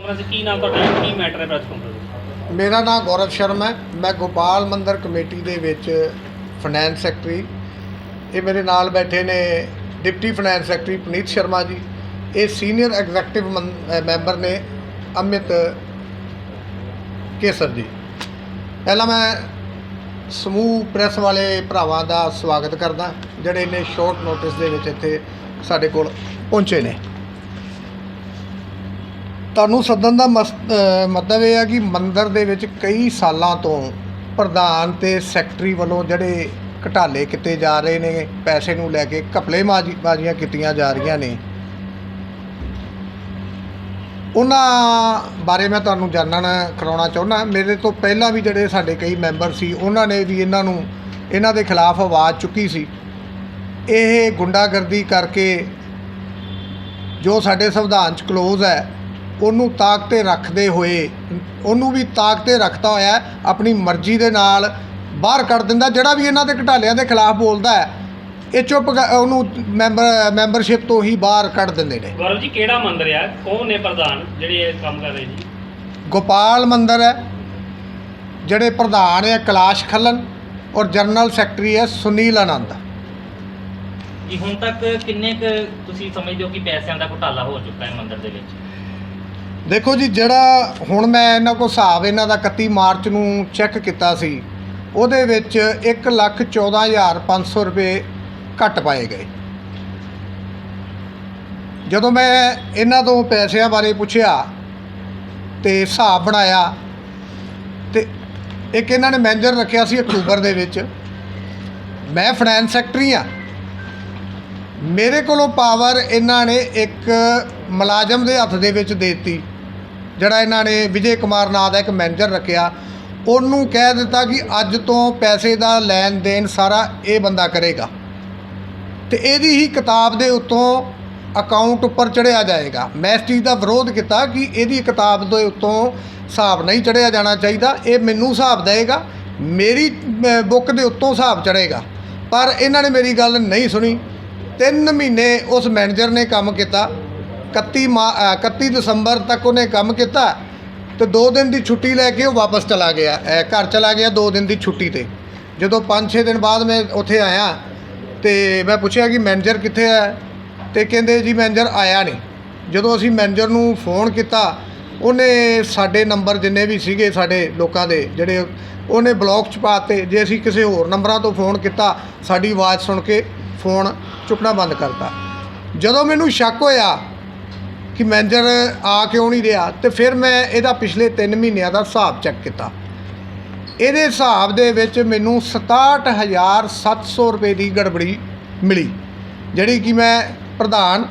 ਕਾਂਗਰਸ ਕੀ ਨਾਮ ਤੁਹਾਡਾ ਕੀ ਮੈਟਰ ਹੈ ਪ੍ਰੈਸ ਕਾਂਗਰਸ ਮੇਰਾ ਨਾਮ ਗੌਰਵ ਸ਼ਰਮਾ ਹੈ। ਮੈਂ ਗੋਪਾਲ ਮੰਦਰ ਕਮੇਟੀ ਦੇ ਵਿੱਚ ਫਾਈਨੈਂਸ ਸੈਕਟਰੀ ਇਹ ਮੇਰੇ ਨਾਲ ਬੈਠੇ ਨੇ deputy finance secretary Puneet Sharma ji. ਇਹ ਸੀਨੀਅਰ ਐਗਜ਼ੈਕਟਿਵ ਮੈਂਬਰ ਨੇ ਅਮਿਤ ਕੇਸਰ ਜੀ। ਪਹਿਲਾਂ ਮੈਂ ਸਮੂਹ ਪ੍ਰੈਸ ਵਾਲੇ ਭਰਾਵਾਂ ਦਾ ਸਵਾਗਤ ਕਰਦਾ, ਜਿਹੜੇ ਨੇ ਸ਼ਾਰਟ ਨੋਟਿਸ ਦੇ ਵਿੱਚ ਇੱਥੇ ਸਾਡੇ ਕੋਲ ਪਹੁੰਚੇ ਨੇ। ਤੁਹਾਨੂੰ ਸੱਦਣ ਦਾ ਮਸ- ਅਹ, ਮਤਲਬ ਇਹ ਹੈ ਕਿ ਮੰਦਰ ਦੇ ਵਿੱਚ ਕਈ ਸਾਲਾਂ ਤੋਂ ਪ੍ਰਧਾਨ ਤੇ ਸੈਕਟਰੀ ਵੱਲੋਂ ਜਿਹੜੇ ਘਟਾਲੇ ਕੀਤੇ ਜਾ ਰਹੇ ਨੇ, ਪੈਸੇ ਨੂੰ ਲੈ ਕੇ ਘਪਲੇ ਬਾਜ਼ੀਆਂ ਕੀਤੀਆਂ ਜਾ ਰਹੀਆਂ ਨੇ। ਉਹਨਾਂ ਬਾਰੇ ਮੈਂ ਤੁਹਾਨੂੰ ਜਾਣਨ ਕਰਾਉਣਾ ਚਾਹੁੰਦਾ। ਮੇਰੇ ਤੋਂ ਪਹਿਲਾਂ ਵੀ ਜਿਹੜੇ ਸਾਡੇ ਕਈ ਮੈਂਬਰ ਸੀ, ਉਹਨਾਂ ਨੇ ਵੀ ਇਹਨਾਂ ਨੂੰ, ਇਹਨਾਂ ਦੇ ਖਿਲਾਫ ਆਵਾਜ਼ ਚੁੱਕੀ ਸੀ। ਇਹ ਗੁੰਡਾਗਰਦੀ ਕਰਕੇ ਜੋ ਸਾਡੇ ਸੰਵਿਧਾਨ ਚ ਕਲੋਜ਼ ਹੈ ਉਹਨੂੰ ਤਾਕ ਤੇ ਰੱਖਦੇ ਹੋਏ ਉਹਨੂੰ ਵੀ ਤਾਕ ਤੇ ਰੱਖਦਾ ਹੋਇਆ ਆਪਣੀ ਮਰਜ਼ੀ ਦੇ ਨਾਲ ਬਾਹਰ ਕੱਢ ਦਿੰਦਾ ਜਿਹੜਾ ਵੀ ਇਹਨਾਂ ਦੇ ਘਟਾਲਿਆਂ ਦੇ ਖਿਲਾਫ ਬੋਲਦਾ ਹੈ ਇਹ ਚੁੱਪ ਉਹਨੂੰ ਮੈਂਬਰ ਮੈਂਬਰਸ਼ਿਪ ਤੋਂ ਹੀ ਬਾਹਰ ਕੱਢ ਦਿੰਦੇ ਨੇ। ਗੌਰਵ ਜੀ ਕਿਹੜਾ ਮੰਦਿਰ ਆ ਕੌਣ ਨੇ ਪ੍ਰਧਾਨ ਜਿਹੜੇ ਇਹ ਕੰਮ ਕਰ ਰਹੇ ਜੀ? ਗੋਪਾਲ ਮੰਦਰ ਹੈ ਜਿਹੜੇ ਪ੍ਰਧਾਨ ਹੈ ਕੈਲਾਸ਼ ਖੱਲਨ ਔਰ ਜਨਰਲ ਸੈਕਟਰੀ ਹੈ ਸੁਨੀਲ ਆਨੰਦ। ਕਿ ਹੁਣ ਤੱਕ ਕਿੰਨੇ ਕੁ ਤੁਸੀਂ ਸਮਝਦੇ ਹੋ ਕਿ ਪੈਸਿਆਂ ਦਾ ਘੁਟਾਲਾ ਹੋ ਚੁੱਕਾ ਹੈ ਮੰਦਿਰ ਦੇ ਵਿੱਚ? ਦੇਖੋ ਜੀ, ਜਿਹੜਾ ਹੁਣ ਮੈਂ ਇਹਨਾਂ ਕੋਲ ਹਿਸਾਬ, ਇਹਨਾਂ ਦਾ 31 ਮਾਰਚ ਨੂੰ ਚੈੱਕ ਕੀਤਾ ਸੀ, ਉਹਦੇ ਵਿੱਚ 114500 ਰੁਪਏ ਘੱਟ ਪਾਏ ਗਏ। ਜਦੋਂ ਮੈਂ ਇਹਨਾਂ ਤੋਂ ਪੈਸਿਆਂ ਬਾਰੇ ਪੁੱਛਿਆ ਤੇ ਹਿਸਾਬ ਬਣਾਇਆ ਤੇ ਇੱਕ ਇਹਨਾਂ ਨੇ ਮੈਨੇਜਰ ਰੱਖਿਆ ਸੀ ਅਕਤੂਬਰ ਦੇ ਵਿੱਚ, ਮੈਂ ਫਾਈਨੈਂਸ ਸੈਕਟਰੀ ਆ ਮੇਰੇ ਕੋਲੋਂ ਪਾਵਰ ਇਹਨਾਂ ਨੇ ਇੱਕ ਮੁਲਾਜ਼ਮ ਦੇ ਹੱਥ ਦੇ ਵਿੱਚ ਦੇ ਦਿੱਤੀ। ਜਿਹੜਾ ਇਹਨਾਂ ਨੇ ਵਿਜੇ ਕੁਮਾਰ ਨਾਂ ਦਾ ਇੱਕ ਮੈਨੇਜਰ ਰੱਖਿਆ, ਉਹਨੂੰ ਕਹਿ ਦਿੱਤਾ ਕਿ ਅੱਜ ਤੋਂ ਪੈਸੇ ਦਾ ਲੈਣ ਦੇਣ ਸਾਰਾ ਇਹ ਬੰਦਾ ਕਰੇਗਾ। ਤੇ ਇਹਦੀ ਹੀ ਕਿਤਾਬ ਦੇ ਉੱਤੋਂ ਅਕਾਊਂਟ ਉੱਪਰ ਚੜਿਆ ਜਾਏਗਾ। ਮੈਂ ਇਸ ਚੀਜ਼ ਦਾ ਵਿਰੋਧ ਕੀਤਾ ਕਿ ਇਹਦੀ ਕਿਤਾਬ ਦੇ ਉੱਤੋਂ ਹਿਸਾਬ ਨਹੀਂ ਚੜਿਆ ਜਾਣਾ ਚਾਹੀਦਾ, ਇਹ ਮੈਨੂੰ ਹਿਸਾਬ ਦੇਗਾ ਮੇਰੀ ਬੁੱਕ ਦੇ ਉੱਤੋਂ ਹਿਸਾਬ ਚੜੇਗਾ ਪਰ ਇਹਨਾਂ ਨੇ ਮੇਰੀ ਗੱਲ ਨਹੀਂ ਸੁਣੀ। ਤਿੰਨ ਮਹੀਨੇ ਉਸ ਮੈਨੇਜਰ ਨੇ ਕੰਮ ਕੀਤਾ। 31 ਮਾ- ਅਹ, 31 ਦਸੰਬਰ ਤੱਕ ਉਹਨੇ ਕੰਮ ਕੀਤਾ ਤੇ 2 ਦਿਨ ਦੀ ਛੁੱਟੀ ਲੈ ਕੇ ਉਹ ਵਾਪਸ ਚਲਾ ਗਿਆ। ਅਹ, ਘਰ ਚਲਾ ਗਿਆ 2 ਦਿਨ ਦੀ ਛੁੱਟੀ ਤੇ। ਜਦੋਂ 5-6 ਦਿਨ ਬਾਅਦ ਮੈਂ ਉੱਥੇ ਆਇਆ ਤੇ ਮੈਂ ਪੁੱਛਿਆ ਕਿ ਮੈਨੇਜਰ ਕਿੱਥੇ ਹੈ? ਤੇ ਕਹਿੰਦੇ ਜੀ ਮੈਨੇਜਰ ਆਇਆ ਨਹੀਂ। ਜਦੋਂ ਅਸੀਂ ਮੈਨੇਜਰ ਨੂੰ ਫੋਨ ਕੀਤਾ ਉਹਨੇ ਸਾਡੇ ਨੰਬਰ ਜਿੰਨੇ ਵੀ ਸੀਗੇ ਸਾਡੇ ਲੋਕਾਂ ਦੇ ਜਿਹੜੇ ਉਹਨੇ ਬਲੌਕ ਚ ਪਾਤੇ ਜੇ ਅਸੀਂ ਕਿਸੇ ਹੋਰ ਨੰਬਰਾਂ ਤੋਂ ਫੋਨ ਕੀਤਾ ਸਾਡੀ ਆਵਾਜ਼ ਸੁਣ ਕੇ ਫੋਨ ਚੁੱਕਣਾ ਬੰਦ ਕਰਤਾ। ਜਦੋਂ ਮੈਨੂੰ ਸ਼ੱਕ ਹੋਇਆ ਕਿ ਮੈਨੇਜਰ ਆ ਕਿਉਂ ਨਹੀਂ ਰਿਹਾ ਤੇ ਫਿਰ ਮੈਂ ਇਹਦਾ ਪਿਛਲੇ 3 ਮਹੀਨਿਆਂ ਦਾ ਹਿਸਾਬ ਚੈੱਕ ਕੀਤਾ। ਇਹਦੇ ਹਿਸਾਬ ਦੇ ਵਿੱਚ ਮੈਨੂੰ 67700 ਰੁਪਏ ਦੀ ਗੜਬੜੀ ਮਿਲੀ, ਜਿਹੜੀ ਕਿ ਮੈਂ ਪ੍ਰਧਾਨ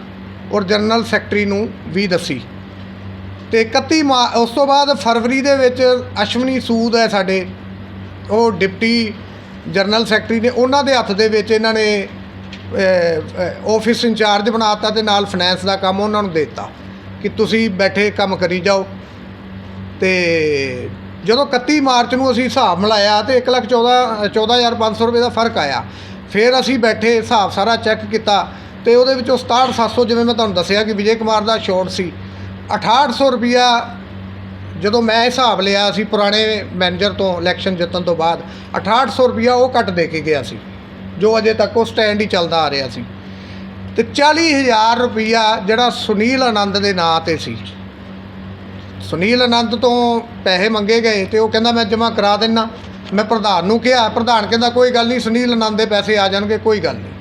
ਔਰ ਜਨਰਲ ਸੈਕਟਰੀ ਨੂੰ ਵੀ ਦੱਸੀ। ਤੇ 31 ਮਾ ਉਸ ਤੋਂ ਬਾਅਦ ਫਰਵਰੀ ਦੇ ਵਿੱਚ ਅਸ਼ਵਨੀ ਸੂਦ ਹੈ ਸਾਡੇ, ਉਹ ਡਿਪਟੀ ਜਨਰਲ ਸੈਕਟਰੀ ਨੇ, ਉਹਨਾਂ ਦੇ ਹੱਥ ਦੇ ਵਿੱਚ ਇਹਨਾਂ ਨੇ ਆਫਿਸ ਇੰਚਾਰਜ ਬਣਾਤਾ ਤੇ ਨਾਲ ਫਾਈਨੈਂਸ ਦਾ ਕੰਮ ਉਹਨਾਂ ਨੂੰ ਦੇ ਦਿੱਤਾ ਕਿ ਤੁਸੀਂ ਬੈਠੇ ਕੰਮ ਕਰੀ ਜਾਓ। ਤੇ ਜਦੋਂ 31 ਮਾਰਚ ਨੂੰ ਅਸੀਂ ਹਿਸਾਬ ਮਿਲਾਇਆ ਤੇ 1 ਲੱਖ 14 14500 ਰੁਪਏ ਦਾ ਫ਼ਰਕ ਆਇਆ। ਫਿਰ ਅਸੀਂ ਬੈਠੇ ਹਿਸਾਬ ਸਾਰਾ ਚੈੱਕ ਕੀਤਾ ਤੇ ਉਹਦੇ ਵਿੱਚੋਂ 67700 ਜਿਵੇਂ ਮੈਂ ਤੁਹਾਨੂੰ ਦੱਸਿਆ ਕਿ ਵਿਜੇ ਕੁਮਾਰ ਦਾ ਸ਼ਾਰਟ ਸੀ। 6800 ਰੁਪਿਆ ਜਦੋਂ ਮੈਂ ਹਿਸਾਬ ਲਿਆ ਸੀ ਪੁਰਾਣੇ ਮੈਨੇਜਰ ਤੋਂ ਇਲੈਕਸ਼ਨ ਜਿੱਤਣ ਤੋਂ ਬਾਅਦ 6800 ਰੁਪਿਆ ਉਹ ਕੱਟ ਦੇ ਕੇ ਗਿਆ ਸੀ। ਜੋ ਅਜੇ ਤੱਕ ਉਹ ਸਟੈਂਡ ਹੀ ਚੱਲਦਾ ਆ ਰਿਹਾ ਸੀ। ਤੇ 40000 ਰੁਪਿਆ ਜਿਹੜਾ ਸੁਨੀਲ ਆਨੰਦ ਦੇ ਨਾਂ ਤੇ ਸੀ। ਸੁਨੀਲ ਆਨੰਦ ਤੋਂ ਪੈਸੇ ਮੰਗੇ ਗਏ ਤੇ ਉਹ ਕਹਿੰਦਾ, ਮੈਂ ਜਮ੍ਹਾਂ ਕਰਾ ਦਿੰਨਾ। ਮੈਂ ਪ੍ਰਧਾਨ ਨੂੰ ਕਿਹਾ, ਪ੍ਰਧਾਨ ਕਹਿੰਦਾ, ਕੋਈ ਗੱਲ ਨਹੀਂ, ਸੁਨੀਲ ਆਨੰਦ ਦੇ ਪੈਸੇ ਆ ਜਾਣਗੇ, ਕੋਈ ਗੱਲ ਨਹੀਂ।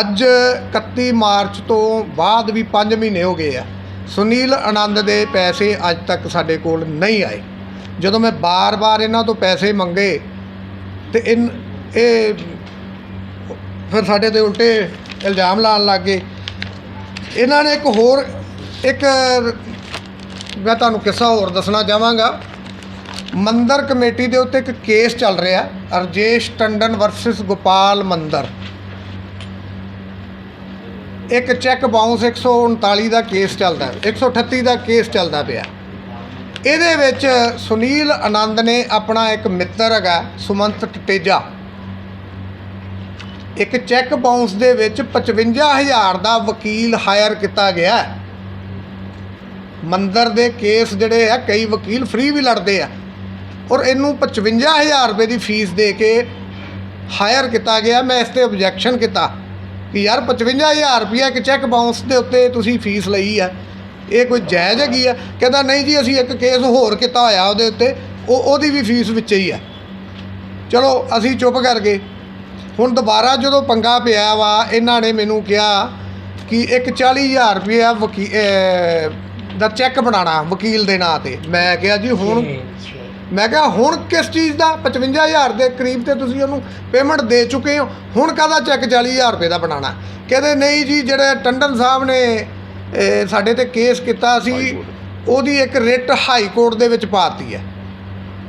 ਅੱਜ 31 ਮਾਰਚ ਤੋਂ ਬਾਅਦ ਵੀ 5 ਮਹੀਨੇ ਹੋ ਗਏ ਆ। ਸੁਨੀਲ ਆਨੰਦ ਦੇ ਪੈਸੇ ਅੱਜ ਤੱਕ ਸਾਡੇ ਕੋਲ ਨਹੀਂ ਆਏ। ਜਦੋਂ ਮੈਂ ਬਾਰ-ਬਾਰ ਇਹਨਾਂ ਤੋਂ ਪੈਸੇ ਮੰਗੇ ਤੇ ਇਨ ਇਹ ਫਿਰ ਸਾਡੇ ਤੇ ਉਲਟੇ ਇਲਜ਼ਾਮ ਲਾਉਣ ਲੱਗ ਗਏ। ਇਹਨਾਂ ਨੇ ਇੱਕ ਹੋਰ, ਇੱਕ, ਮੈਂ ਤੁਹਾਨੂੰ ਕਿੱਸਾ ਹੋਰ ਦੱਸਣਾ ਚਾਹਾਂਗਾ। ਮੰਦਰ ਕਮੇਟੀ ਦੇ ਉੱਤੇ ਇੱਕ ਕੇਸ ਚੱਲ ਰਿਹਾ ਅਰਜੇਸ਼ ਟੰਡਨ ਵਰਸਸ ਗੋਪਾਲ ਮੰਦਰ। ਇੱਕ ਚੈੱਕ ਬਾਉਂਸ 139 ਦਾ ਕੇਸ ਚੱਲਦਾ ਹੈ 138 ਦਾ ਕੇਸ ਚੱਲਦਾ ਪਿਆ। ਇਹਦੇ ਵਿੱਚ ਸੁਨੀਲ ਆਨੰਦ ਨੇ ਆਪਣਾ ਇੱਕ ਮਿੱਤਰ ਹੈਗਾ, ਸੁਮੰਤ ਟਟੇਜਾ ਇੱਕ ਚੈੱਕ ਬਾਉਂਸ ਦੇ ਵਿੱਚ 55000 ਦਾ ਵਕੀਲ ਹਾਇਰ ਕੀਤਾ ਗਿਆ ਹੈ। ਮੰਦਰ ਦੇ ਕੇਸ ਜਿਹੜੇ ਆ, ਕਈ ਵਕੀਲ ਫ੍ਰੀ ਵੀ ਲੜਦੇ ਆ। ਔਰ ਇਹਨੂੰ 55000 ਰੁਪਏ ਦੀ ਫੀਸ ਦੇ ਕੇ ਹਾਇਰ ਕੀਤਾ ਗਿਆ। ਮੈਂ ਇਸ ਤੇ ਆਬਜੈਕਸ਼ਨ ਕੀਤਾ ਕਿ ਯਾਰ 55000 ਰੁਪਏ ਇੱਕ ਚੈੱਕ ਬਾਉਂਸ ਦੇ ਉੱਤੇ ਤੁਸੀਂ ਫੀਸ ਲਈ ਆ। ਇਹ ਕੋਈ ਜਾਇਜ਼ ਹੈਗੀ ਆ? ਕਹਿੰਦਾ, ਨਹੀਂ ਜੀ, ਅਸੀਂ ਇੱਕ ਕੇਸ ਹੋਰ ਕੀਤਾ ਹੋਇਆ ਉਹਦੇ ਉੱਤੇ। ਉਹ ਉਹਦੀ ਵੀ ਫੀਸ ਵਿੱਚ ਹੀ ਆ। ਚਲੋ, ਅਸੀਂ ਚੁੱਪ ਕਰ ਗਏ ਹੁਣ ਦੁਬਾਰਾ ਜਦੋਂ ਪੰਗਾ ਪਿਆ ਵਾ ਇਹਨਾਂ ਨੇ ਮੈਨੂੰ ਕਿਹਾ ਕਿ ਇੱਕ 40000 ਰੁਪਇਆ ਵਕੀ ਦਾ ਚੈੱਕ ਬਣਾਉਣਾ ਵਕੀਲ ਦੇ ਨਾਂ ਤੇ। ਮੈਂ ਕਿਹਾ ਜੀ ਹੁਣ ਮੈਂ ਕਿਹਾ ਹੁਣ ਕਿਸ ਚੀਜ਼ ਦਾ? 55000 ਦੇ ਕਰੀਬ ਤੇ ਤੁਸੀਂ ਉਹਨੂੰ ਪੇਮੈਂਟ ਦੇ ਚੁੱਕੇ ਹੋ। ਹੁਣ ਕਾਹਦਾ ਚੈੱਕ 40000 ਰੁਪਏ ਦਾ ਬਣਾਉਣਾ? ਕਹਿੰਦੇ ਨਹੀਂ ਜੀ ਜਿਹੜੇ ਟੰਡਨ ਸਾਹਿਬ ਨੇ ਸਾਡੇ ਤੇ ਕੇਸ ਕੀਤਾ ਸੀ ਉਹਦੀ ਇੱਕ ਰਿਟ ਹਾਈ ਕੋਰਟ ਦੇ ਵਿੱਚ ਪਾਤੀ ਹੈ।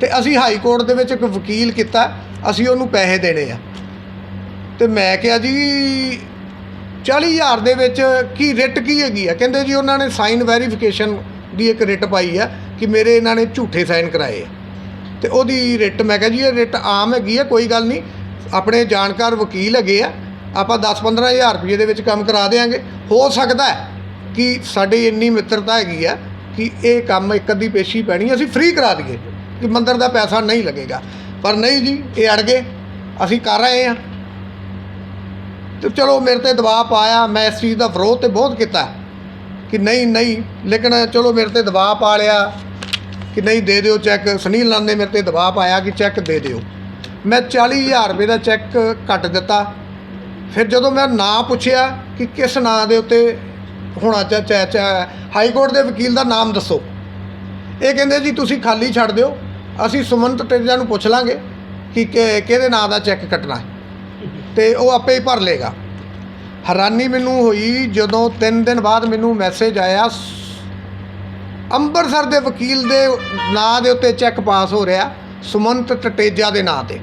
ਤੇ ਅਸੀਂ ਹਾਈ ਕੋਰਟ ਦੇ ਵਿੱਚ ਇੱਕ ਵਕੀਲ ਕੀਤਾ ਅਸੀਂ ਉਹਨੂੰ ਪੈਸੇ ਦੇਣੇ ਆ। ਤੇ ਮੈਂ ਕਿਹਾ ਜੀ 40000 ਦੇ ਵਿੱਚ ਕੀ ਰਿਟ ਕੀ ਹੈਗੀ ਆ? ਕਹਿੰਦੇ ਜੀ ਉਹਨਾਂ ਨੇ ਸਾਈਨ ਵੈਰੀਫਿਕੇਸ਼ਨ ਦੀ ਇੱਕ ਰਿਟ ਪਾਈ ਆ ਕਿ ਮੇਰੇ ਇਹਨਾਂ ਨੇ ਝੂਠੇ ਸਾਈਨ ਕਰਾਏ ਆ। ਤੇ ਉਹਦੀ ਰਿਟ, ਮੈਂ ਕਿਹਾ ਜੀ, ਇਹ ਰਿਟ ਆਮ ਹੈਗੀ ਆ, ਕੋਈ ਗੱਲ ਨਹੀਂ। ਆਪਣੇ ਜਾਣਕਾਰ ਵਕੀਲ ਹੈਗੇ ਆ, ਆਪਾਂ 10-15000 ਰੁਪਏ ਦੇ ਵਿੱਚ ਕੰਮ ਕਰਾ ਦੇਾਂਗੇ ਹੋ ਸਕਦਾ ਹੈ ਕਿ ਸਾਡੀ ਇੰਨੀ ਮਿੱਤਰਤਾ ਹੈਗੀ ਆ ਕਿ ਇਹ ਕੰਮ ਇੱਕ ਅੱਧੀ ਪੇਸ਼ੀ ਪੈਣੀ, ਅਸੀਂ ਫ੍ਰੀ ਕਰਾ ਦਈਏ, ਕਿ ਮੰਦਰ ਦਾ ਪੈਸਾ ਨਹੀਂ ਲੱਗੇਗਾ। ਪਰ ਨਹੀਂ ਜੀ, ਇਹ ਅੜ ਗਏ। ਅਸੀਂ ਕਰ ਰਹੇ ਹਾਂ ਤੇ ਚਲੋ ਮੇਰੇ ਤੇ ਦਬਾਅ ਪਾਇਆ, ਮੈਂ ਇਸ ਚੀਜ਼ ਦਾ ਵਿਰੋਧ ਤੇ ਬਹੁਤ ਕੀਤਾ। ਕਿ ਨਹੀਂ ਨਹੀਂ, ਲੇਕਿਨ ਚਲੋ ਮੇਰੇ ਤੇ ਦਬਾਅ ਪਾ ਲਿਆ। ਕਿ ਨਹੀਂ, ਦੇ ਦਿਓ ਚੈੱਕ। ਸੁਨੀਲ ਨੰਦ ਨੇ ਮੇਰੇ ਤੇ ਦਬਾਅ ਪਾਇਆ ਕਿ ਚੈੱਕ ਦੇ ਦਿਓ। ਮੈਂ 40000 ਰੁਪਏ ਦਾ ਚੈੱਕ ਕੱਟ ਦਿੱਤਾ। ਫਿਰ ਜਦੋਂ ਮੈਂ ਨਾਂ ਪੁੱਛਿਆ ਕਿ ਕਿਸ ਨਾਂ ਦੇ ਉੱਤੇ ਹੋਣਾ ਚਾ ਚਾ ਹਾਈ ਕੋਰਟ ਦੇ ਵਕੀਲ ਦਾ ਨਾਮ ਦੱਸੋ। ਇਹ ਕਹਿੰਦੇ, ਜੀ, ਤੁਸੀਂ ਖਾਲੀ ਛੱਡ ਦਿਓ। ਅਸੀਂ ਸੁਮੰਤ ਟੇਜਾ ਨੂੰ ਪੁੱਛ ਲਾਂਗੇ ਕਿ- ਕਿਹਦੇ ਨਾਂ ਦਾ ਚੈੱਕ ਕੱਟਣਾ ਹੈ? ਤੇ ਉਹ ਆਪੇ ਹੀ ਭਰ ਲੇਗਾ। ਹੈਰਾਨੀ ਮੈਨੂੰ ਹੋਈ ਜਦੋਂ 3 ਦਿਨ ਬਾਅਦ ਮੈਨੂੰ ਮੈਸੇਜ ਆਇਆ ਸ- ਅੰਮ੍ਰਿਤਸਰ ਦੇ ਵਕੀਲ ਦੇ ਨਾਂ ਦੇ ਉੱਤੇ ਚੈੱਕ ਪਾਸ ਹੋ ਰਿਹਾ, ਸੁਮੰਤ ਟਟੇਜਾ ਦੇ ਨਾਂ ਤੇ।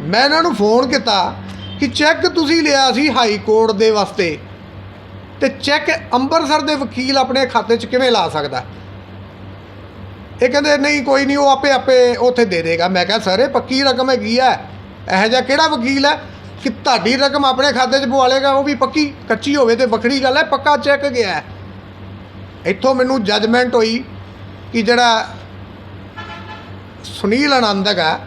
ਮੈਂ ਇਹਨਾਂ ਨੂੰ ਫੋਨ ਕੀਤਾ ਕਿ ਚੈੱਕ ਤੁਸੀਂ ਲਿਆ ਸੀ ਹਾਈ ਕੋਰਟ ਦੇ ਵਾਸਤੇ ਤੇ ਚੈੱਕ ਅੰਮ੍ਰਿਤਸਰ ਦੇ ਵਕੀਲ ਆਪਣੇ ਖਾਤੇ 'ਚ ਕਿਵੇਂ ਲਾ ਸਕਦਾ? ਇਹ ਕਹਿੰਦੇ, ਨਹੀਂ, ਕੋਈ ਨਹੀਂ, ਉਹ ਆਪੇ ਆਪੇ ਉੱਥੇ ਦੇ ਦੇਗਾ। ਮੈਂ ਕਿਹਾ, ਸਰ, ਇਹ ਪੱਕੀ ਰਕਮ ਹੈਗੀ ਆ। ਇਹੋ ਜਿਹਾ ਕਿਹੜਾ ਵਕੀਲ ਹੈ? ਕਿ ਤੁਹਾਡੀ ਰਕਮ ਆਪਣੇ ਖਾਤੇ 'ਚ ਪਵਾ ਉਹ ਵੀ ਪੱਕੀ, ਕੱਚੀ ਹੋਵੇ ਤੇ ਵੱਖਰੀ ਗੱਲ ਹੈ, ਪੱਕਾ ਚੈੱਕ ਗਿਆ ਹੈ। ਇੱਥੋਂ ਮੈਨੂੰ ਜੱਜਮੈਂਟ ਹੋਈ ਕਿ ਜਿਹੜਾ ਸੁਨੀਲ ਆਨੰਦ ਹੈਗਾ,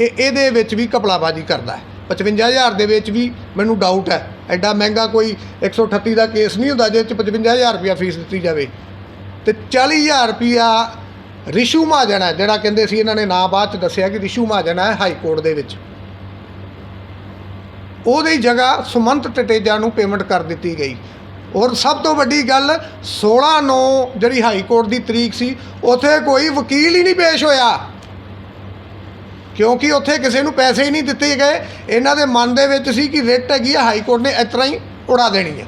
ਇਹ ਇਹਦੇ ਵਿੱਚ ਵੀ ਕਪਲਾਬਾਜੀ ਕਰਦਾ ਹੈ। 55000 ਦੇ ਵਿੱਚ ਵੀ ਮੈਨੂੰ ਡਾਊਟ ਹੈ। ਐਡਾ ਮਹਿੰਗਾ ਕੋਈ 138 ਦਾ ਕੇਸ ਨਹੀਂ ਹੁੰਦਾ ਜਿਹਦੇ ਚ 55000 ਰੁਪਇਆ ਫੀਸ ਦਿੱਤੀ ਜਾਵੇ। ਤੇ 40000 ਰੁਪਇਆ ਰਿਸ਼ੂ ਮਹਾਜਨ ਹੈ, ਜਿਹੜਾ ਕਹਿੰਦੇ ਸੀ ਇਹਨਾਂ ਨੇ ਨਾਂ ਬਾਅਦ ਚ ਦੱਸਿਆ ਕਿ ਰਿਸ਼ੂ ਮਹਾਜਨ ਹੈ ਹਾਈ ਕੋਰਟ ਦੇ ਵਿੱਚ। ਉਹਦੀ ਜਗ੍ਹਾ ਸੁਮੰਤ ਟਟੇਜਾ ਨੂੰ ਪੇਮੈਂਟ ਕਰ ਦਿੱਤੀ ਗਈ। ਔਰ ਸਭ ਤੋਂ ਵੱਡੀ ਗੱਲ 16 9 ਜਿਹੜੀ ਹਾਈ ਕੋਰਟ ਦੀ ਤਰੀਕ ਸੀ, ਉੱਥੇ ਕੋਈ ਵਕੀਲ ਹੀ ਨਹੀਂ ਪੇਸ਼ ਹੋਇਆ। ਕਿਉਂਕਿ ਉੱਥੇ ਕਿਸੇ ਨੂੰ ਪੈਸੇ ਹੀ ਨਹੀਂ ਦਿੱਤੇ ਗਏ। ਇਹਨਾਂ ਦੇ ਮਨ ਦੇ ਵਿੱਚ ਸੀ ਕਿ ਰਿਟ ਹੈਗੀ ਆ, ਹਾਈ ਕੋਰਟ ਨੇ ਇਸ ਤਰ੍ਹਾਂ ਹੀ ਉਡਾ ਦੇਣੀ ਹੈ